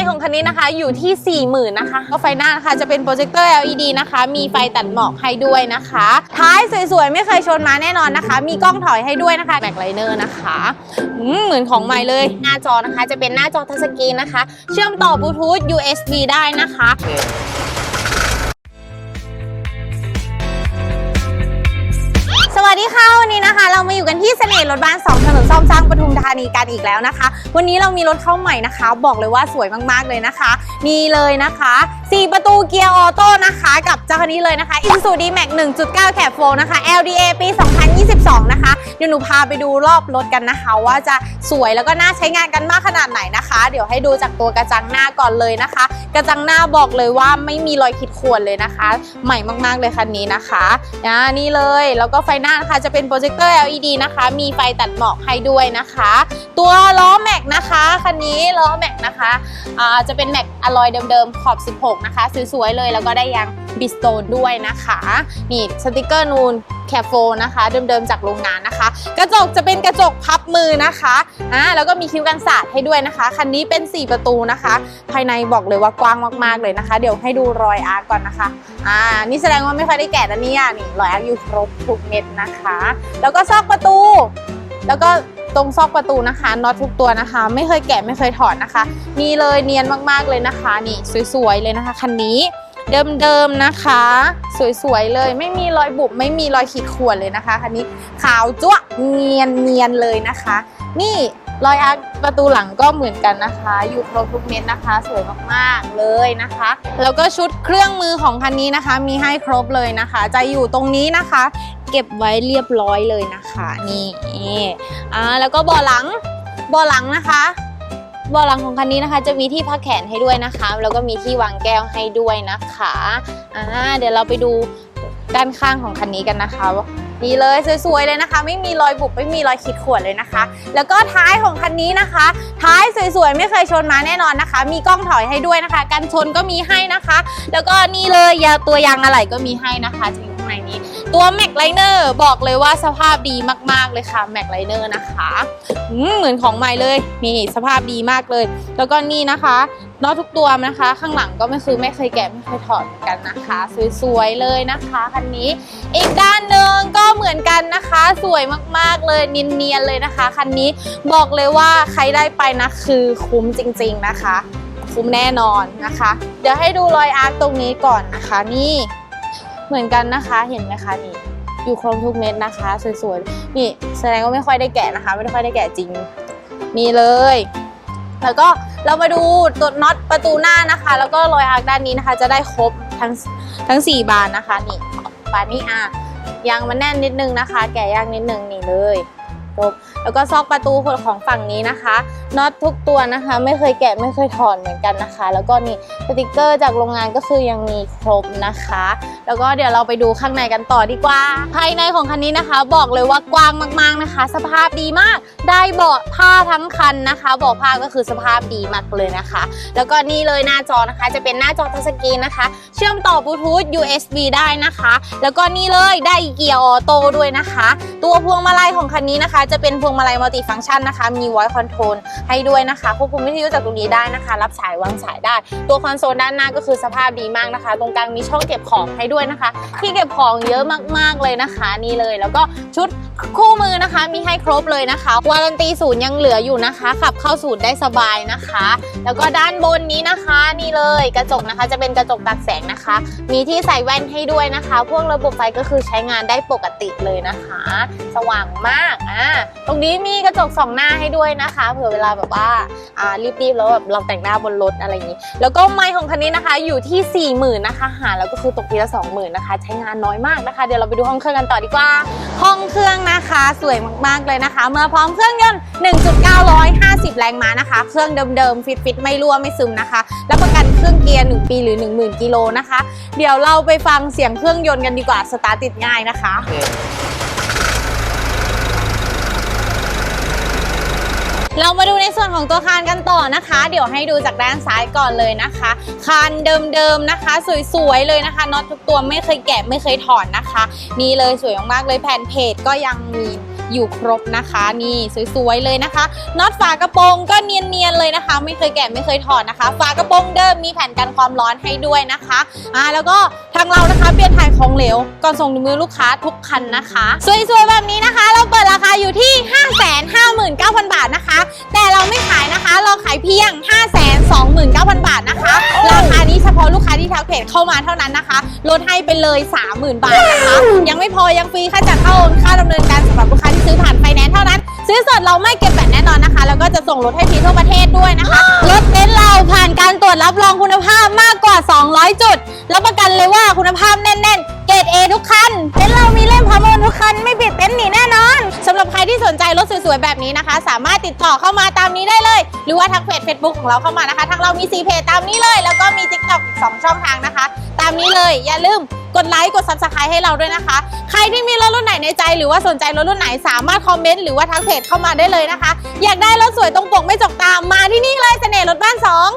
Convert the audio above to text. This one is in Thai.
ค์ของคันนี้นะคะ อยู่ที่ 40,000นะคะ ก็ไฟหน้านะคะจะเป็นโปรเจคเตอร์ LED นะคะ มีไฟตัดหมอกให้ด้วยนะคะ ท้ายสวยๆ ไม่เคยชนมาแน่นอนนะคะ มีกล้องถอยให้ด้วยนะคะแบ็คไลเนอร์นะคะเหมือนของใหม่เลย หน้าจอนะคะ จะเป็นหน้าจอทัชสกรีนนะคะ เชื่อมต่อบลูทูธ USB ได้นะคะ วัสดีค่ะวันนี้นะคะ เรามาอยู่กันที่เสน่ห์รถบ้าน2ถนนซ่อมสร้างปทุมธานีกันอีกแล้วนะคะ วันนี้เรามีรถเข้าใหม่นะคะ บอกเลยว่าสวยมากๆเลยนะคะนี่เลยนะคะ 4 ประตูเกียร์ออโต้นะคะ กับ เจ้าคันนี้เลยนะคะ i n s u d m a x 1.9แคปโฟนะคะ LDA ปี 2022 นะคะ เดี๋ยวหนูพาไปดูรอบรถกันนะคะ ว่าจะสวยแล้วก็น่าใช้งานกันมากขนาดไหนนะคะ เดี๋ยวให้ดูจากตัวกระจังหน้าก่อนเลยนะคะ กระจังหน้าบอกเลยว่าไม่มีรอยขีดข่วนเลยนะคะ ใหม่มากๆเลยคันนี้นะคะนะนี่เลยแล้วก็ไฟหน้านะคะจะเป็นโปรเจคเตอร์ LED นะคะ มีไฟตัดหมอกให้ด้วยนะคะ ตัวล้อแม็กนะคะคันนี้ล้อแม็กนะคะอ่าจะเป็นแม็กอะลอยเดิมๆขอบ 16 นะคะสวยๆเลยแล้วก็ได้ยาง บิสโตนด้วยนะคะ นี่สติกเกอร์นูนแคปโฟนะคะ เดิมๆจากโรงงานนะคะ กระจกจะเป็นกระจกพับมือนะคะอ่าแล้วก็มีคิ้วกันสาดให้ด้วยนะคะ คันนี้เป็น 4 ประตูนะคะ ภายในบอกเลยว่ากว้างมากๆเลยนะคะ เดี๋ยวให้ดูรอยอาร์ก่อนนะคะอ่านี่แสดงว่าไม่ค่อยได้แกะนะเนี่ยนี่รอยอาร์อยู่ครบทุกเม็ดนะคะ แล้วก็ซอกประตู แล้วก็ตรงซอกประตูนะคะน็อตทุกตัวนะคะ ไม่เคยแกะไม่เคยถอดนะคะ นี่เลยเนียนมากๆเลยนะคะ นี่สวยๆเลยนะคะคันนี้ เดิมๆนะคะ สวยๆเลยไม่มีรอยบุบไม่มีรอยขีดข่วนเลยนะคะคันนี้ขาวจ้วะเนียนเนียนเลยนะคะ นี่รอยอาร์ประตูหลังก็เหมือนกันนะคะ อยู่ครบทุกเม็ดนะคะ สวยมากๆเลยนะคะ แล้วก็ชุดเครื่องมือของคันนี้นะคะ มีให้ครบเลยนะคะ จะอยู่ตรงนี้นะคะ เก็บไว้เรียบร้อยเลยนะคะ นี่อ่าแล้วก็บาะหลังบาะหลังนะคะ เบาะหลังของคันนี้นะคะจะมีที่พักแขนให้ด้วยนะคะ แล้วก็มีที่วางแก้วให้ด้วยนะคะอ่าเดี๋ยวเราไปดูด้านข้างของคันนี้กันนะคะนี่เลยสวยๆเลยนะคะ ไม่มีรอยบุบไม่มีรอยขีดข่วนเลยนะคะ แล้วก็ท้ายของคันนี้นะคะ ท้ายสวยๆไม่เคยชนมาแน่นอนนะคะ มีกล้องถอยให้ด้วยนะคะกันชนก็มีให้นะคะ แล้วก็นี่เลยยาตัวยางอะไหล่ก็มีให้นะคะจะอยู่ข้างในนี้ ตัวแม็กไลเนอร์บอกเลยว่าสภาพดีมากๆเลยค่ะแม็กไลเนอร์นะคะเหมือนของใหม่เลยนี่สภาพดีมากเลย แล้วก็นี่นะคะนอตทุกตัวนะคะ ข้างหลังก็ไม่คือไม่เคยแกะไม่เคยถอดเหมือนกันนะคะ สวยๆเลยนะคะคันนี้ อีกด้านหนึ่งก็เหมือนกันนะคะ สวยมากๆเลยเนียนๆเลยนะคะคันนี้บอกเลยว่าใครได้ไปนะคือคุ้มจริง ๆนะคะ คุ้มแน่นอนนะคะ เดี๋ยวให้ดูรอยอาร์ตตรงนี้ก่อนนะคะนี่ เหมือนกันนะคะเห็นไหมคะนี่อยู่ครบทุกเม็ดนะคะสวยๆนี่แสดงว่าไม่ค่อยได้แกะนะคะ ไม่ค่อยได้แกะจริงนี่เลย แล้วก็เรามาดูตัวน็อตประตูหน้านะคะ แล้วก็รอยอาร์คด้านนี้นะคะ จะได้ครบทั้งทั้ง 4 บานนะคะนี่บานนี้อะยางมันแน่นนิดนึงนะคะ แกะยากนิดนึงนี่เลย ครบแล้วก็ซอกประตูของฝั่งนี้นะคะน็อตทุกตัวนะคะ ไม่เคยแกะไม่เคยถอดเหมือนกันนะคะ แล้วก็นี่สติกเกอร์จากโรงงานก็คือยังมีครบนะคะ แล้วก็เดี๋ยวเราไปดูข้างในกันต่อดีกว่า ภายในของคันนี้นะคะ บอกเลยว่ากว้างมากๆนะคะ สภาพดีมากได้เบาะผ้าทั้งคันนะคะเบาะผ้าก็คือสภาพดีมากเลยนะคะ แล้วก็นี่เลยหน้าจอนะคะ จะเป็นหน้าจอทัชสกรีนนะคะ เชื่อมต่อบลูทูธ USB ได้นะคะ แล้วก็นี่เลยได้เกียร์ออโต้ด้วยนะคะ ตัวพวงมาลัยของคันนี้นะคะจะเป็นพวงมาลัยมัลติฟังก์ชันนะคะ มี voice control ให้ด้วยนะคะควบคุมวิทยุจากตรงนี้ได้นะคะ รับสายวางสายได้ ตัวคอนโซลด้านหน้าก็คือสภาพดีมากนะคะ ตรงกลางมีช่องเก็บของให้ด้วยนะคะ ที่เก็บของเยอะมากๆเลยนะคะนี่เลย แล้วก็ชุดคู่มือนะคะมีให้ครบเลยนะคะวารันตีศูนย์ยังเหลืออยู่นะคะ ขับเข้าศูนย์ได้สบายนะคะ แล้วก็ด้านบนนี้นะคะนี่เลยกระจกนะคะจะเป็นกระจกตัดแสงนะคะ มีที่ใส่แว่นให้ด้วยนะคะ พวกระบบไฟก็คือใช้งานได้ปกติเลยนะคะ สว่างมากอ่าตรงนี้มีกระจกสองหน้าให้ด้วยนะคะ เผื่อเวลาแบบว่าอ่ารีบๆแล้วแบบเราแต่งหน้าบนรถอะไรอย่างนี้ แล้วก็ไมค์ของคันนี้นะคะอยู่ที่ 4 0,000นะคะหาแล้วก็คือตกทีละ20,000นะคะ ใช้งานน้อยมากนะคะ เดี๋ยวเราไปดูห้องเครื่องกันต่อดีกว่า ห้องเครื่องนะคะ สวยมากๆเลยนะคะ เมื่อพร้อมเครื่องยนต์1.950 แรงม้านะคะ เครื่องเดิมๆฟิตๆไม่รั่วไม่ซึมนะคะและประกันเครื่องเกียร์1ปีหรือ 10,000กิโลนะคะ เดี๋ยวเราไปฟังเสียงเครื่องยนต์กันดีกว่าสตาร์ทติดง่ายนะคะ เรามาดูในส่วนของตัวคานกันต่อนะคะ เดี๋ยวให้ดูจากด้านซ้ายก่อนเลยนะคะ คานเดิมๆนะคะ สวยๆเลยนะคะน็อตทุกตัวไม่เคยแกะไม่เคยถอนนะคะ นี่เลยสวยมากๆเลยแผ่นเพจก็ยังมี อยู่ครบนะคะนี่สวยๆเลยนะคะน็อตฝากระโปรงก็เนียนๆเลยนะคะ ไม่เคยแกะไม่เคยถอดนะคะ ฝากระโปรงเดิมมีแผ่นกันความร้อนให้ด้วยนะคะอ่าแล้วก็ทางเรานะคะเปลี่ยนถ่ายของเหลวก่อนส่งถึงมือลูกค้าทุกคันนะคะ สวยๆแบบนี้นะคะ เราเปิดราคาอยู่ที่ 559,000 บาทนะคะ แต่เราไม่ขายนะคะ เราขายเพียง 529,000 บาทนะคะ ราคานี้เฉพาะลูกค้าที่ทักเพจเข้ามาเท่านั้นนะคะ ลดให้ไปเลย 30,000 บาทนะคะ ยังไม่พอยังฟรีค่าจัดเข้าค่าดำเนินการสำหรับลูกค้า ซื้อผ่านไฟแนนซ์เท่านั้น ซื้อสดเราไม่เก็บแบตแน่นอนนะคะ แล้วก็จะส่งรถให้ฟรีทั่วประเทศด้วยนะคะ รถเบนซ์เราผ่านการตรวจรับรองคุณภาพ 200 จุด รับประกันเลยว่าคุณภาพแน่น ๆ เกรด A ทุกคันเบนซ์เรามีเล่มพร้อมโอนทุกคัน ไม่บิดเต็นท์หนีแน่นอนสำหรับใครที่สนใจรถสวยๆ แบบนี้นะคะ สามารถติดต่อเข้ามาตามนี้ได้เลย หรือว่าทักเพจ Facebook ของเราเข้ามานะคะ ทางเรามี4เพจตามนี้เลย แล้วก็มี TikTok อีก2ช่องทางนะคะ ตามนี้เลยอย่าลืมกดไลค์กด Subscribe ให้เราด้วยนะคะ ใครที่มีรถรุ่นไหนในใจ หรือว่าสนใจรถรุ่นไหนสามารถคอมเมนต์หรือว่าทักเพจเข้ามาได้เลยนะคะ อยากได้รถสวยตรงปกไม่จกตามมาที่นี่เลยเสน่ห์รถบ้านสอง